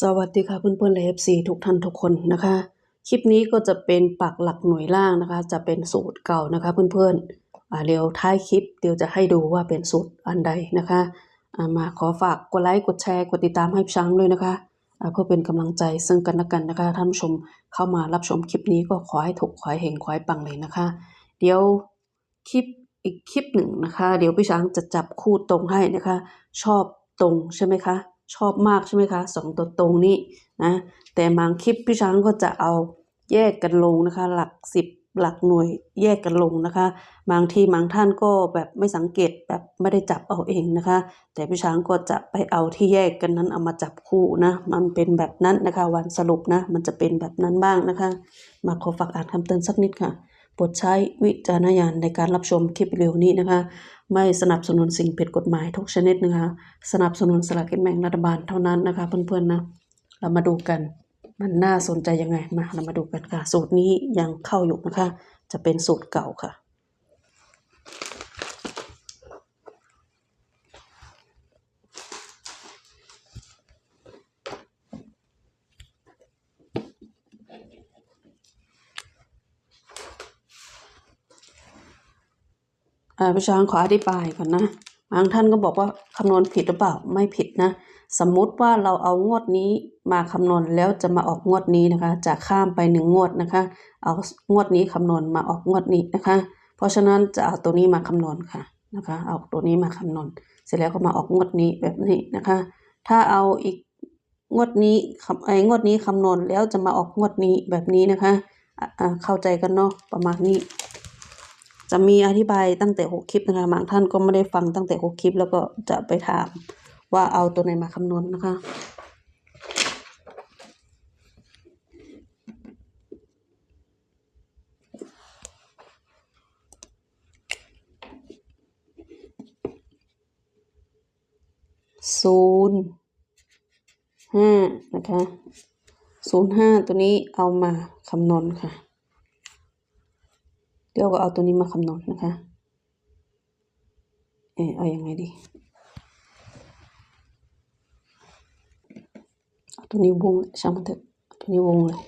สวัสดีค่ะเพื่อนๆและ FC ทุกท่านทุกคนนะคะ คลิปนี้ก็จะเป็นปักหลักหน่วยล่างนะคะ จะเป็นสูตรเก่านะคะเพื่อนๆอ่าเดี๋ยวท้ายคลิปเดี๋ยวจะให้ดูว่าเป็นสูตรอันใดนะคะามาขอฝากกดไลค์กดแชร์กดติดตามให้พี่ช้างด้วยนะคะ เพื่อเป็นกำลังใจซึ่งกันและกันนะคะท่านผู้ชมเข้ามารับชมคลิปนี้ก็ขอให้ถูกขอให้เฮงขอให้ปังเลยนะคะ เดี๋ยวคลิปอีกคลิปหนึ่งนะคะ เดี๋ยวพี่ช้างจะจับคู่ตรงให้นะคะ ชอบตรงใช่ไหมคะ ชอบมากใช่ไหมคะสองตัวตรงนี้นะแต่บางคลิปพี่ช้างก็จะเอาแยกกันลงนะคะ หลักสิบหลักหน่วยแยกกันลงนะคะ บางทีบางท่านก็แบบไม่สังเกตแบบไม่ได้จับเอาเองนะคะ แต่พี่ช้างก็จะไปเอาที่แยกกันนั้นเอามาจับคู่นะ มันเป็นแบบนั้นนะคะ วันสรุปนะ มันจะเป็นแบบนั้นบ้างนะคะ มาขอฝากอ่านคำเตือนสักนิดค่ะ โปรดใช้วิจารณญาณในการรับชมคลิปวิดีโอนี้นะคะ ไม่สนับสนุนสิ่งผิดกฎหมายทุกชนิดนะคะ สนับสนุนสลากกินแบ่งรัฐบาลเท่านั้นนะคะเพื่อนๆนะ เรามาดูกัน มันน่าสนใจยังไงมาเรามาดูกันค่ะ สูตรนี้ยังเข้าอยู่นะคะ จะเป็นสูตรเก่าค่ะ พี่ช้างขออธิบายก่อนนะบางท่านก็บอกว่าคำนวณผิดหรือเปล่าไม่ผิดนะ สมมุติว่าเราเอางวดนี้มาคำนวณแล้วจะมาออกงวดนี้นะคะ จะข้ามไปหนึ่งงวดนะคะ เอางวดนี้คำนวณมาออกงวดนี้นะคะ เพราะฉะนั้นจะเอาตัวนี้มาคำนวณค่ะนะคะ เอาตัวนี้มาคำนวณเสร็จแล้วก็มาออกงวดนี้แบบนี้นะคะ ถ้าเอาอีกงวดนี้ไอ้งวดนี้คำนวณแล้วจะมาออกงวดนี้แบบนี้นะคะเข้าใจกันเนาะประมาณนี้ จะมีอธิบายตั้งแต่หกคลิปนะคะบางท่านก็ไม่ได้ฟังตั้งแต่หกคลิป แล้วก็จะไปถามว่าเอาตัวไหนมาคำนวณนะคะศูนย์ห้านะคะศูนย์ห้าตัวนี้เอามาคำนวณค่ะ เดี๋ยวก็เอาตัวนี้มาคำนวณนะคะ เออเอาอยัางไงดี เอาตัวนี้วงเลยช่างมันเถอะตัวนี้วงเลย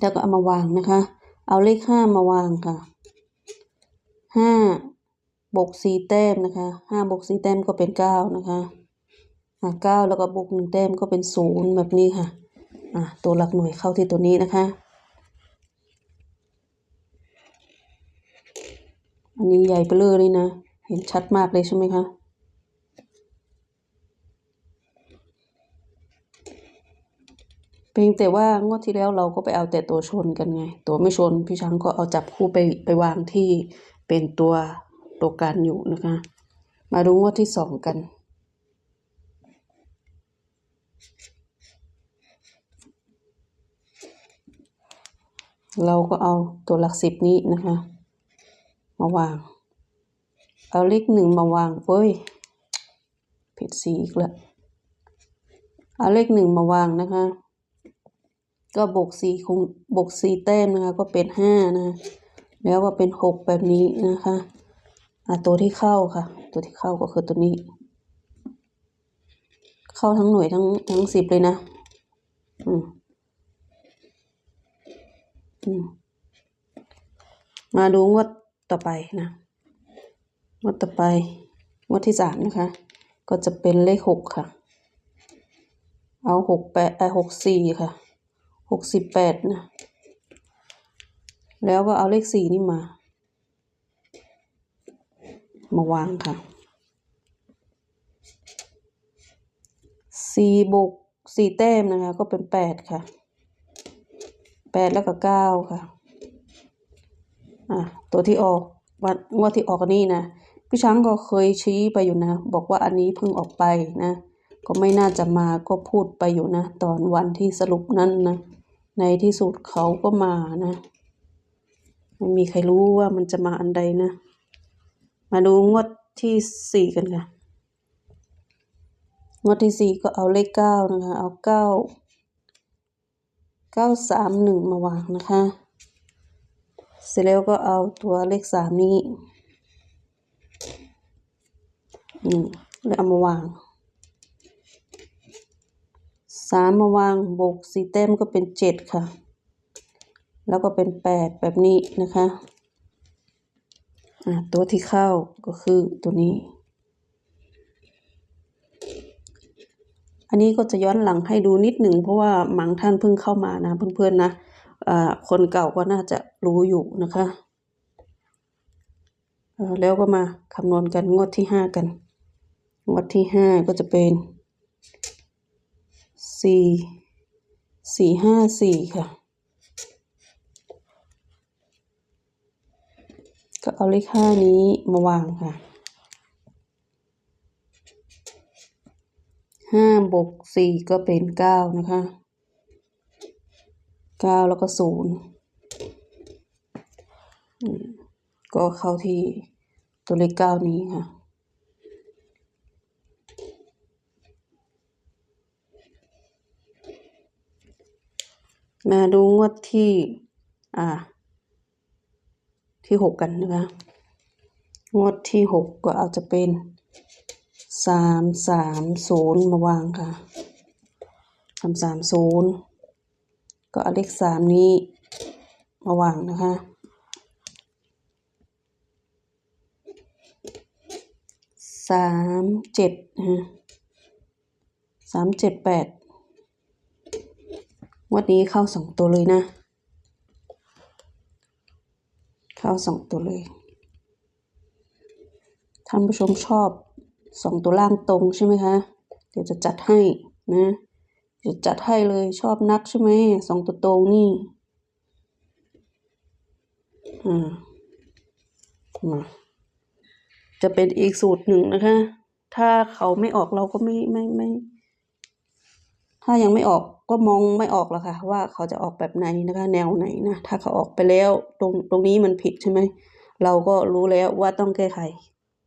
แล้วก็เอามาวางนะคะ เอาเลขห้ามาวางค่ะห้าบวกสี่แต้มนะคะห้าบวกสี่แต้มก็เป็นเก้านะคะอะเก้าแล้วก็บวกหนึ่งแต้มก็เป็นศูนย์แบบนี้ค่ะ อะตัวหลักหน่วยเข้าที่ตัวนี้นะคะ อันนี้ใหญ่เบ้อเลยนะ เห็นชัดมากเลยใช่ไหมคะเพียงแต่ว่างวดที่แล้วเราก็ไปเอาแต่ตัวชนกันไง ตัวไม่ชนพี่ช้างก็เอาจับคู่ไปไปวางที่เป็นตัวตัวการอยู่นะคะ มาดูงวดที่สองกัน เราก็เอาตัวหลักสิบนี้นะคะ มาวาง เอาเลขหนึ่งมาวางเอ้ยผิดสีอีกล้วเอาเลขหนึ่งมาวางนะคะ ก็บวกสี่คงบวกสี่แต้มนะคะ ก็เป็นห้านะแล้วก็เป็นหกแบบนี้นะคะอะตัวที่เข้าค่ะ ตัวที่เข้าก็คือตัวนี้ เข้าทั้งหน่วยทั้งทั้งสิบเลยนะ อืม มาดูงวดต่อไปนะงวดต่อไปงวดที่สามนะคะ ก็จะเป็นเลขหกค่ะ เอาหกแปดไอหกสี่ค่ะหกสิบแปดนะ แล้วก็เอาเลขสี่นี่มา มาวางค่ะสี่บวกสี่แต้มนะคะ ก็เป็นแปดค่ะ แปดแล้วก็เก้าค่ะ อะ ตัวที่ออกวันงวดที่ออกอันนี้นะ พี่ช้างก็เคยชี้ไปอยู่นะ บอกว่าอันนี้เพิ่งออกไปนะ ก็ไม่น่าจะมาก็พูดไปอยู่นะ ตอนวันที่สรุปนั้นนะ ในที่สุดเขาก็มานะไม่มีใครรู้ว่ามันจะมาอันใดนะ มาดูงวดที่สี่กันค่ะ งวดที่สี่ก็เอาเลขเก้านะคะ เอาเก้า เก้าสามหนึ่งมาวางนะคะ เสร็จแล้วก็เอาตัวเลขสามนี้อืมแล้วเอามาวางสามมาวางบวกสี่แต้มก็เป็นเจ็ดค่ะ แล้วก็เป็นแปดแบบนี้นะคะ ตัวที่เข้าก็คือตัวนี้ อันนี้ก็จะย้อนหลังให้ดูนิดหนึ่งเพราะว่าบางท่านเพิ่งเข้ามานะเพื่อนๆนะอ่าคนเก่าก็น่าจะรู้อยู่นะคะแล้วก็มาคำนวณกันงวดที่ห้ากันงวดที่ห้าก็จะเป็นสี่สี่ห้าสี่ค่ะ ก็เอาเลขห้านี้มาวางค่ะ ห้าบวกสี่ก็เป็นเก้านะคะเก้าแล้วก็ศูนย์ก็เข้าที่ตัวเลขเก้านี้ค่ะมาดูงวดที่ อ่า ที่หกกันนะคะ งวดที่หกก็เอาจะเป็น สามสามศูนย์มาวางค่ะสามสามศูนย์ก็เอาเลขสามนี้มาวางนะคะสามเจ็ดฮะสามเจ็ดแปดงวันนี้เข้าสองตัวเลยนะ เข้าสองตัวเลยท่านผู้ชมชอบ สองตัวล่างตรงใช่ไหมคะ เดี๋ยวจะจัดให้นะเดี๋ยวจัดให้เลยชอบนักใช่ไหมสองตัวตรงนี่อ่ามาจะเป็นอีกสูตรหนึ่งนะคะ ถ้าเขาไม่ออกเราก็ไม่ไม่ไม่ ถ้ายังไม่ออกก็มองไม่ออกหรอกค่ะ ว่าเขาจะออกแบบไหนนะคะ แนวไหนนะ ถ้าเขาออกไปแล้วตรงตรงนี้มันผิดใช่ไหม เราก็รู้แล้วว่าต้องแก้ไข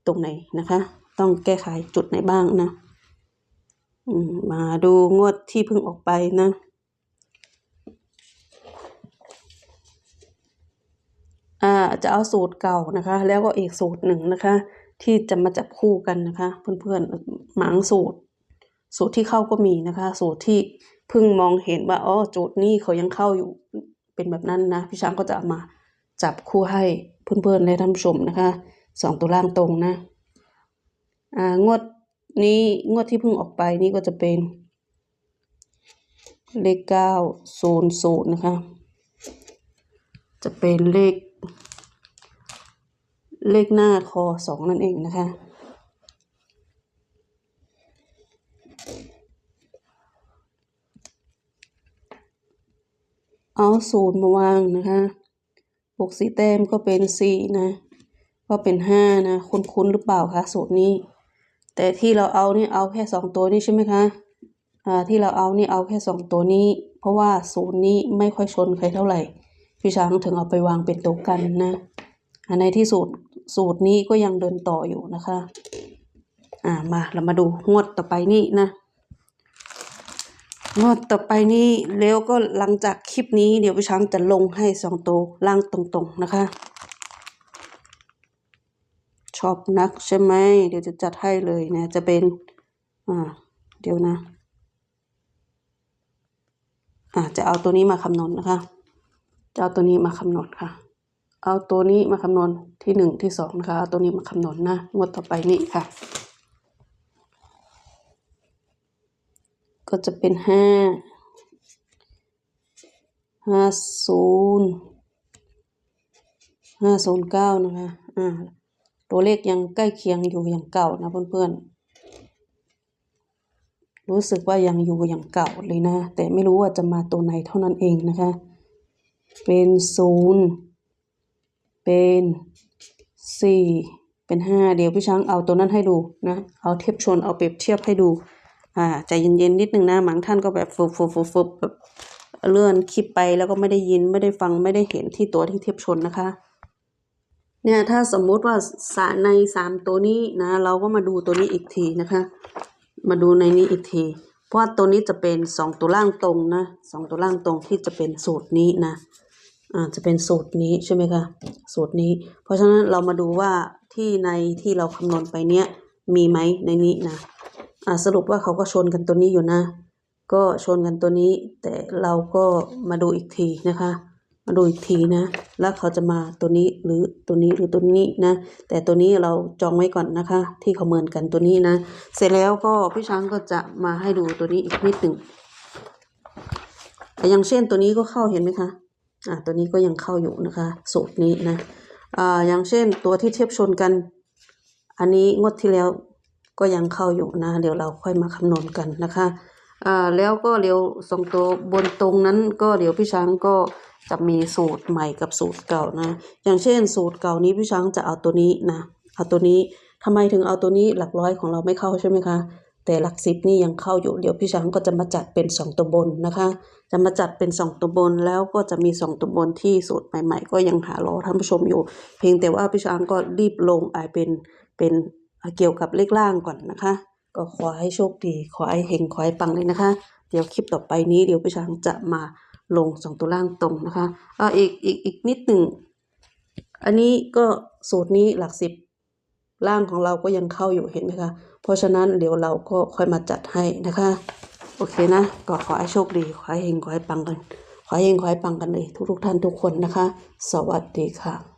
ตรงไหนนะคะ ต้องแก้ไขจุดไหนบ้างนะมาดูงวดที่เพิ่งออกไปนะอ่าจะเอาสูตรเก่านะคะ แล้วก็อีกสูตรหนึ่งนะคะ ที่จะมาจับคู่กันนะคะ เพื่อนๆหมางสูตร สูตรที่เข้าก็มีนะคะ สูตรที่เพิ่งมองเห็นว่าอ๋อโจทย์นี้เขายังเข้าอยู่เป็นแบบนั้นนะพี่ช้างก็จะมาจับคู่ให้เพื่อนๆและท่านผู้ชมนะคะสองตัวล่างตรงนะ งวดนี้งวดที่เพิ่งออกไปนี่ก็จะเป็นเลขเก้าศูนย์ศูนย์นะคะ จะเป็นเลข เลขหน้าคอสองนั่นเองนะคะ เอาศูนย์มาวางนะคะบวกสีแต้มก็เป็นสี่นะ ก็เป็นห้านะ คุ้นๆหรือเปล่าคะสูตรนี้ แต่ที่เราเอานี่เอาแค่สองตัวนี้ใช่ไหมคะอ่าที่เราเอานี่เอาแค่สองตัวนี้ เพราะว่าศูนย์นี้ไม่ค่อยชนใครเท่าไหร่ พี่ช้างถึงเอาไปวางเป็นตัวกันนะอันในที่สูตรสูตรนี้ก็ยังเดินต่ออยู่นะคะ อ่ามาเรามาดูงวดต่อไปนี่นะงวดต่อไปนี้แล้วก็หลังจากคลิปนี้เดี๋ยวพี่ช้างจะลงให้สองตัวล่างตรงๆนะคะ ชอบนักใช่ไหมเดี๋ยวจะจัดให้เลยนะจะเป็นอ่าเดี๋ยวนะอ่าจะเอาตัวนี้มาคำนวณนะคะ จะเอาตัวนี้มาคำนวณค่ะ เอาตัวนี้มาคำนวณที่หนึ่งที่สองนะคะเอาตัวนี้มาคำนวณนะงวดต่อไปนี้ค่ะ ก็จะเป็นห้าห้าศูนย์ห้าศูนย์เก้านะคะอ่า ตัวเลขยังใกล้เคียงอยู่อย่างเก่านะเพื่อนๆ รู้สึกว่ายังอยู่อย่างเก่าเลยนะ แต่ไม่รู้ว่าจะมาตัวไหนเท่านั้นเองนะคะ เป็นศูนย์เป็นสี่เป็นห้าเดี๋ยวพี่ช้างเอาตัวนั้นให้ดูนะ เอาเทียบชนเอาเปรียบเทียบให้ดู อ่าใจเย็นๆนิดนึงนะบางท่านก็แบบฟึบฟึบฟึบฟึบแบบเลื่อนคลิปไปแล้วก็ไม่ได้ยินไม่ได้ฟังไม่ได้เห็นที่ตัวที่เทียบชนนะคะ เนี่ยถ้าสมมุติว่าสาในสามตัวนี้นะเราก็มาดูตัวนี้อีกทีนะคะ มาดูในนี้อีกที เพราะว่าตัวนี้จะเป็นสองตัวล่างตรงนะสองตัวล่างตรงที่จะเป็นสูตรนี้นะอ่าจะเป็นสูตรนี้ใช่ไหมคะสูตรนี้ เพราะฉะนั้นเรามาดูว่าที่ในที่เราคำนวณไปเนี้ยมีไหมในนี้นะอ่าสรุปว่าเขาก็ชนกันตัวนี้อยู่นะ ก็ชนกันตัวนี้ แต่เราก็มาดูอีกทีนะคะ มาดูอีกทีนะ แล้วเขาจะมาตัวนี้หรือตัวนี้หรือตัวนี้นะ แต่ตัวนี้เราจองไว้ก่อนนะคะ ที่เขาเหมือนกันตัวนี้นะ เสร็จแล้วก็พี่ช้างก็จะมาให้ดูตัวนี้อีกนิดหนึ่งอ่อย่างเช่นตัวนี้ก็เข้าเห็นไหมคะ อ่าตัวนี้ก็ยังเข้าอยู่นะคะ สูตรนี้นะ อ่า อย่างเช่นตัวที่เทียบชนกัน อันนี้งวดที่แล้วก็ยังเข้าอยู่นะ เดี๋ยวเราค่อยมาคำนวณกันนะคะ อ่าแล้วก็เดี๋ยวสองตัวบนตรงนั้นก็เดี๋ยวพี่ช้างก็จะมีสูตรใหม่กับสูตรเก่านะ อย่างเช่น สูตรเก่านี้พี่ช้างจะเอาตัวนี้นะ เอาตัวนี้ทำไมถึงเอาตัวนี้หลักร้อยของเราไม่เข้าใช่ไหมคะ แต่หลักสิบนี่ยังเข้าอยู่ เดี๋ยวพี่ช้างก็จะมาจัดเป็นสองตัวบนนะคะ จะมาจัดเป็นสองตัวบนแล้วก็จะมีสองตัวบนที่สูตรใหม่ ๆ ก็ยังหารอท่านผู้ชมอยู่ เพียงแต่ว่าพี่ช้างก็รีบลงอ่าเป็นเป็นเกี่ยวกับเลขล่างก่อนนะคะ ก็ขอให้โชคดี ขอให้เฮงขอให้ปังเลยนะคะ เดี๋ยวคลิปต่อไปนี้เดี๋ยวพี่ช้างจะมาลงสองตัวล่างตรงนะคะอ่าอีกอีกอีกนิดหนึ่ง อันนี้ก็สูตรนี้หลักสิบล่างของเราก็ยังเข้าอยู่เห็นไหมคะ เพราะฉะนั้นเดี๋ยวเราก็ค่อยมาจัดให้นะคะ โอเคนะ ก็ขอให้โชคดี ขอให้เฮงขอให้ปังกัน ขอให้เฮงขอให้ปังกันเลยทุกทุกๆท่านทุกคนนะคะ สวัสดีค่ะ